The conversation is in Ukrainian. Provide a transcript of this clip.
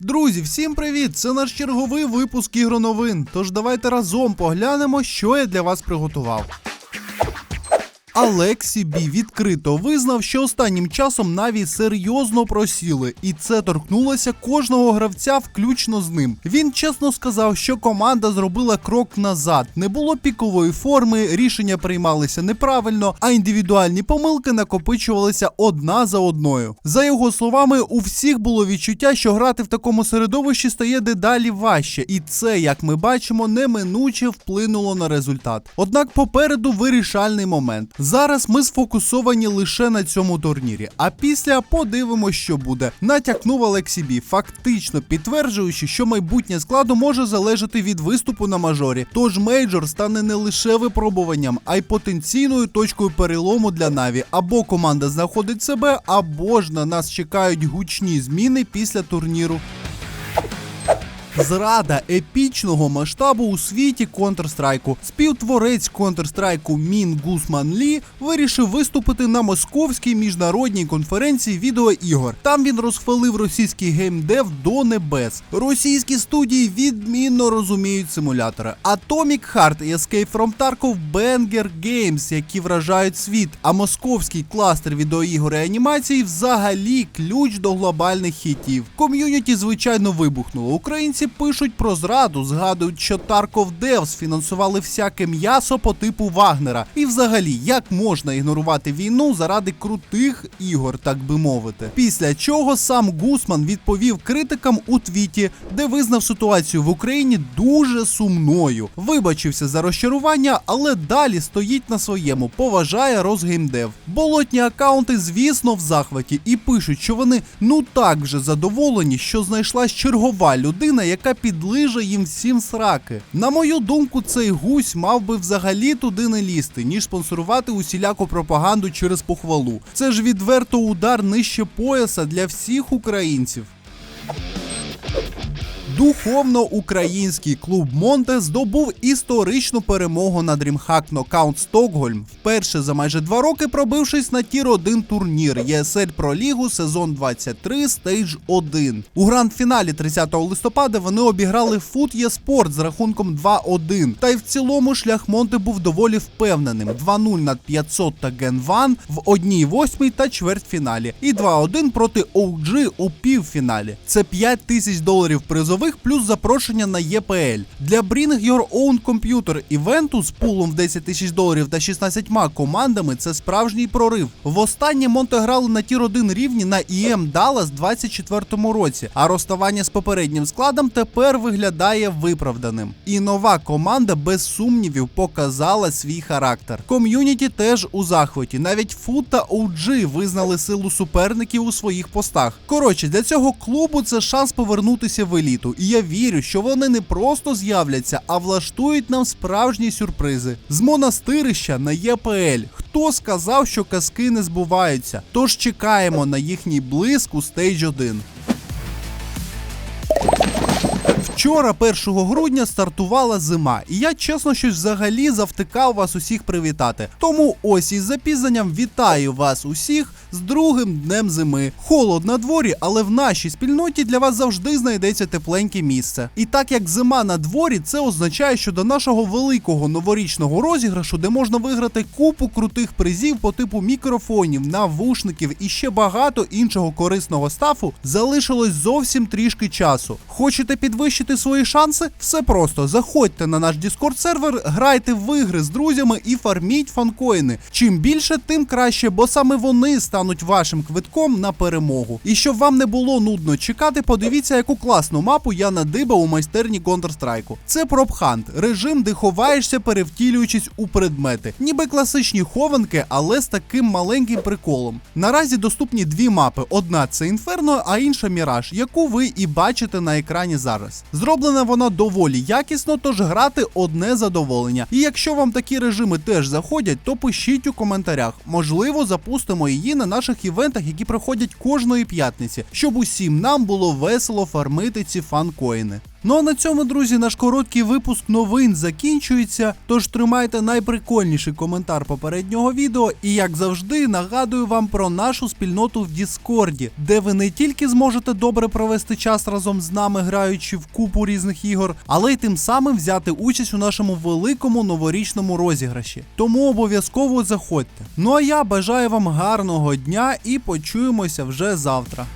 Друзі, всім привіт! Це наш черговий випуск ігроновин. Тож давайте разом поглянемо, що я для вас приготував. Алексі Бі відкрито визнав, що останнім часом Наві серйозно просіли, і це торкнулося кожного гравця, включно з ним. Він чесно сказав, що команда зробила крок назад. Не було пікової форми, рішення приймалися неправильно, а індивідуальні помилки накопичувалися одна за одною. За його словами, у всіх було відчуття, що грати в такому середовищі стає дедалі важче, і це, як ми бачимо, неминуче вплинуло на результат. Однак попереду вирішальний момент. Зараз ми сфокусовані лише на цьому турнірі, а після подивимось, що буде. Натякнув Алексі Бі, фактично підтверджуючи, що майбутнє складу може залежати від виступу на мажорі. Тож мейджор стане не лише випробуванням, а й потенційною точкою перелому для Наві. Або команда знаходить себе, або ж на нас чекають гучні зміни після турніру. Зрада епічного масштабу у світі Counter-Strike. Співтворець Counter-Strike Мін Гусман Лі вирішив виступити на московській міжнародній конференції відеоігор. Там він розхвалив російський геймдев до небес. Російські студії відмінно розуміють симулятори. Atomic Heart і Escape from Tarkov Banger Games, які вражають світ. А московський кластер відеоігор і анімації взагалі ключ до глобальних хітів. Ком'юніті, звичайно, вибухнуло. Українці пишуть про зраду, згадують, що Tarkov Devs фінансували всяке м'ясо по типу Вагнера. І взагалі, як можна ігнорувати війну заради крутих ігор, так би мовити. Після чого сам Гусман відповів критикам у твіті, де визнав ситуацію в Україні дуже сумною. Вибачився за розчарування, але далі стоїть на своєму, поважає Росгеймдев. Болотні акаунти, звісно, в захваті і пишуть, що вони ну так вже задоволені, що знайшлась чергова людина, яка підлиже їм всім сраки. На мою думку, цей гусь мав би взагалі туди не лізти, ніж спонсорувати усіляку пропаганду через похвалу. Це ж відверто удар нижче пояса для всіх українців. Духовно український клуб Монте здобув історичну перемогу на DreamHack Knockout Стокгольм, вперше за майже два роки пробившись на тір 1 турнір ЄСЛ Про Лігу сезон 23 стейдж 1. У гранд-фіналі 30 листопада вони обіграли Foot eSport з рахунком 2-1. Та й в цілому шлях Монте був доволі впевненим: 2-0 над 500 та Ген Ван в одній восьмій та чвертьфіналі, і 2-1 проти OG у півфіналі. Це 5 тисяч доларів призових плюс запрошення на ЄПЛ. Для Bring Your Own Computer івенту з пулом в 10 тисяч доларів та 16 командами це справжній прорив. Востаннє Монте грали на тір 1 рівні на EM Dallas 24 році, а розставання з попереднім складом тепер виглядає виправданим. І нова команда без сумнівів показала свій характер. Ком'юніті теж у захваті. Навіть Фут та OG визнали силу суперників у своїх постах. Коротше, для цього клубу це шанс повернутися в еліту. І я вірю, що вони не просто з'являться, а влаштують нам справжні сюрпризи. З монастирища на ЄПЛ. Хто сказав, що казки не збуваються? Тож чекаємо на їхній блиск у стейдж 1. Вчора, 1 грудня, стартувала зима, і я чесно щось взагалі завтикав вас усіх привітати. Тому ось із запізненням вітаю вас усіх з другим днем зими. Холод на дворі, але в нашій спільноті для вас завжди знайдеться тепленьке місце. І так як зима на дворі, це означає, що до нашого великого новорічного розіграшу, де можна виграти купу крутих призів по типу мікрофонів, навушників і ще багато іншого корисного стафу, залишилось зовсім трішки часу. Хочете підвищити свої шанси? Все просто заходьте на наш Discord сервер, грайте в ігри з друзями і фарміть фанкоїни. Чим більше, тим краще, бо саме вони стануть вашим квитком на перемогу. І щоб вам не було нудно чекати, подивіться, яку класну мапу я надибав у майстерні Counter-Strike. Це пропхант, режим, де ховаєшся, перевтілюючись у предмети. Ніби класичні хованки, але з таким маленьким приколом. Наразі доступні дві мапи: одна це інферно, а інша міраж, яку ви і бачите на екрані зараз. Зроблена вона доволі якісно, тож грати одне задоволення. І якщо вам такі режими теж заходять, то пишіть у коментарях. Можливо, запустимо її на наших івентах, які проходять кожної п'ятниці, щоб усім нам було весело фармити ці фанкоїни. Ну а на цьому, друзі, наш короткий випуск новин закінчується. Тож тримайте найприкольніший коментар попереднього відео. І як завжди, нагадую вам про нашу спільноту в Діскорді, де ви не тільки зможете добре провести час разом з нами, граючи в купу різних ігор, але й тим самим взяти участь у нашому великому новорічному розіграші. Тому обов'язково заходьте. Ну а я бажаю вам гарного дня і почуємося вже завтра.